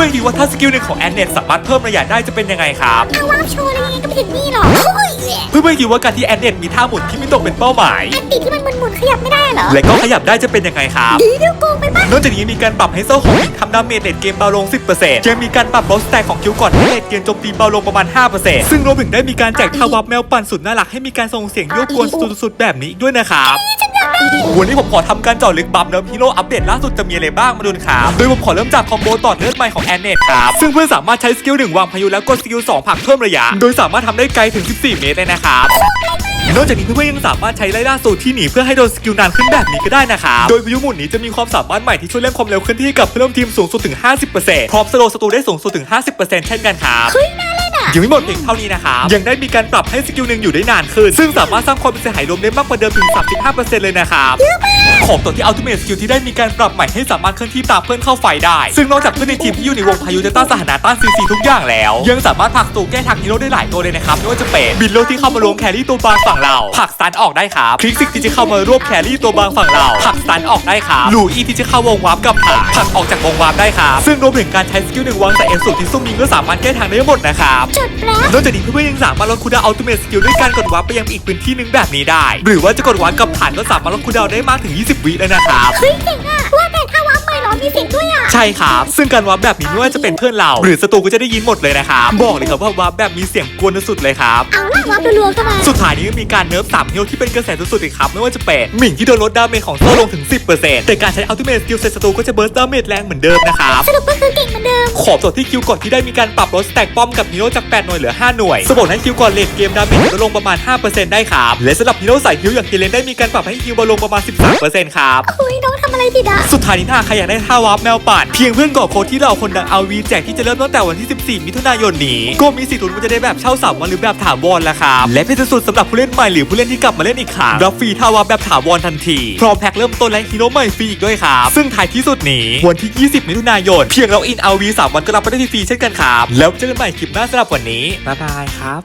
พื่อนๆคิดว่าถ้าสกิลหนึ่งของแอนเนตสามารถเพิ่มระยะได้จะเป็นยังไงครับเอาว้าวโชว์อะไรยังไงก็ไม่ถึงนี่หรอกโอ้ยเพื่อนๆคิดว่าการที่แอนเนตมีท่าหมุนที่ไม่ตรงเป็นเป้าหมาย อันติที่มันหมุนๆขยับไม่ได้เหรอ และก็ขยับได้จะเป็นยังไงครับดีเดี๋ยวโกงไปบ้างนอกจากนี้มีการปรับให้โซ่ของหินทำดาเมจเลดเกมเบาลง 10%ยังมีการปรับลดสแต็กของคิวก่อนให้เลดเกมโจมตีเบาลงประมาณ 5%ซึ่งรวมถึงได้มีการแจกท่าวับแมวปั่นสุดน่ารักให้มีการส่งเสียงโยกกวนสุดๆแบบนี้อีกด้วยนะครับ วันนี้ผมขอทำการเจาะลึกบัฟเนิร์ฟฮีโร่อัปเดตล่าสุดจะมีอะไรบ้างมาดูนะครับโดยผมขอเริ่มจากคอมโบต่อเลือดใหม่ของแอนเนตครับ ซึ่งเพื่อนสามารถใช้สกิลหนึ่งวางพายุแล้วกดสกิลสองผลักเพิ่มระยะ โดยสามารถทำได้ไกลถึง 14 เมตรเลยนะครับนอกจากนี้เพื่อนๆยังสามารถใช้ไล่ล่าสูตรที่หนีเพื่อให้โดนสกิลนานขึ้นแบบนี้ก็ได้นะครับโดยพายุหมุนนี้จะมีความสามารถใหม่ที่ช่วยเร่งความเร็วเคลื่อนที่กับเพื่อนร่วมทีมสูงสุดถึง 50%พร้อมสโลว์ศัตรูได้สูงสุดถึง 50%เช่นกันครับเฮ้ ยังไม่หมดเพียงเท่านี้นะครับยังได้มีการปรับให้สกิลหนึ่งอยู่ได้นานขึ้น ซึ่งสามารถสร้างความเสียหายรวมได้มากกว่าเดิมถึง 35%เลยนะครับของตัวที่ Ultimate Skill ที่ได้มีการปรับใหม่ให้สามารถเคลื่อนที่ตามเพื่อนเข้าไฟได้ ซึ่งนอกจากเพื่อนในทีมที่อยู่ในวงพายุจะต้านสถานะต้านซีซีทุกอย่างแล้ว ยังสามารถผลักตัวแก้ทางฮีโร่ได้หลายตัวเลยนะครับไม่ว่าจะเป็นบิลโลที่เข้ามาลงแครี่ตัวบางฝั่งเราผลักสตันออกได้ครับคลิกซิกที่จะเข้ามารวบแครี่ตัวบางฝั่งเราผลักสตันออกได้ครับลูอีที่จะเข้าวงวาร์ปกับผักผักออกจากวงวาร์ปได้ครับซึ่งรวมถึงการใช้สกิลหนึ่งวางใส่เอลสูที่ซุ่มยิงก็สามารถแก้ทางได้หมดนะครับจดแล้วนอกจากนี้เพื่อนๆยังสามารถลดคูลดาวน์อัลติเมทสกิลด้วยการกดวาร์ปไปยังอีกพื้นที่หนึ่งแบบนี้ได้ หรือว่าจะกดวาร์ปกับฐานก็สามารถลดคูลดาวน์ได้มากถึง 20 วิเลยนะครับเฮ้ยเจ๋งอะว่าแต่ถ้าว้าวไปเหรอมีเสียงด้วยอะใช่ครับ ซึ่งการวาร์ปแบบนี้ไม่ว่าจะเป็นเพื่อนเรา หรือศัตรูก็จะได้ยินหมดเลยนะครับบอกเลยครับว่าวาร์ปแบบมีเสียงกวนสุดๆเลยครับเอาล่ะว้าวรัวๆเข้ามาสุดท้ายนี้ก็มีการเนิร์ฟ3ฮิลที่เป็นกระแสสุดๆอีกครับไม่ว่าจะเป็นหมิ่งที่โดนลดดาเมจของโซ่ลงถึง 10%แต่การใช้อัลติเมทสกิลเซตศัตรูก็จะเบิร์สดาเมจแรงเหมือนเดิมนะครับสรุปก็คือ ขอบตัวที่คิวก่อนที่ได้มีการปรับลดสแต็กป้อมกับฮีโร่จาก 8 หน่วยเหลือ 5 หน่วยสมบให้คิวก่อนเลทเกมดาเมจลดลงประมาณ 5%ได้ครับ และสำหรับฮีโร่สายฮิวอย่างเกเลนได้มีการปรับให้คิวเบาลงประมาณ 13%ครับเฮ้ยน้องทำอะไรผิดอะสุดท้ายนี้ถ้าใครอยากได้ท่าวาร์ปแมวป่านเพียงเพื่อนกรอกโค้ดที่เราคนดังเอาวีแจกที่จะเริ่มตั้งแต่วันที่ 14 มิถุนายนนี้ก็มีสิทธิ์ลุ้นว่าจะได้แบบเช่าสามวันหรือแบบถาวรละครับและพิเศษสุดสำหรับผู้เล่นใหม่หรือผู้เล่นที่กลับมาเล่นอีกครั้งรับฟรีท่าวาร์ปแบบถาวรทันทีพร้อมแพ็คเริ่มต้นและฮีโร่ใหม่ฟรีอีกด้วยครับซึ่งท้ายที่สุดนี้วันที่ 20 มิถุนายนเพียงเราอินเอาวีสามันก็รับไปได้ฟรีเช่นกันครับแล้วเจอกันใหม่คลิปหน้าสำหรับวันนี้บ๊ายบายครับ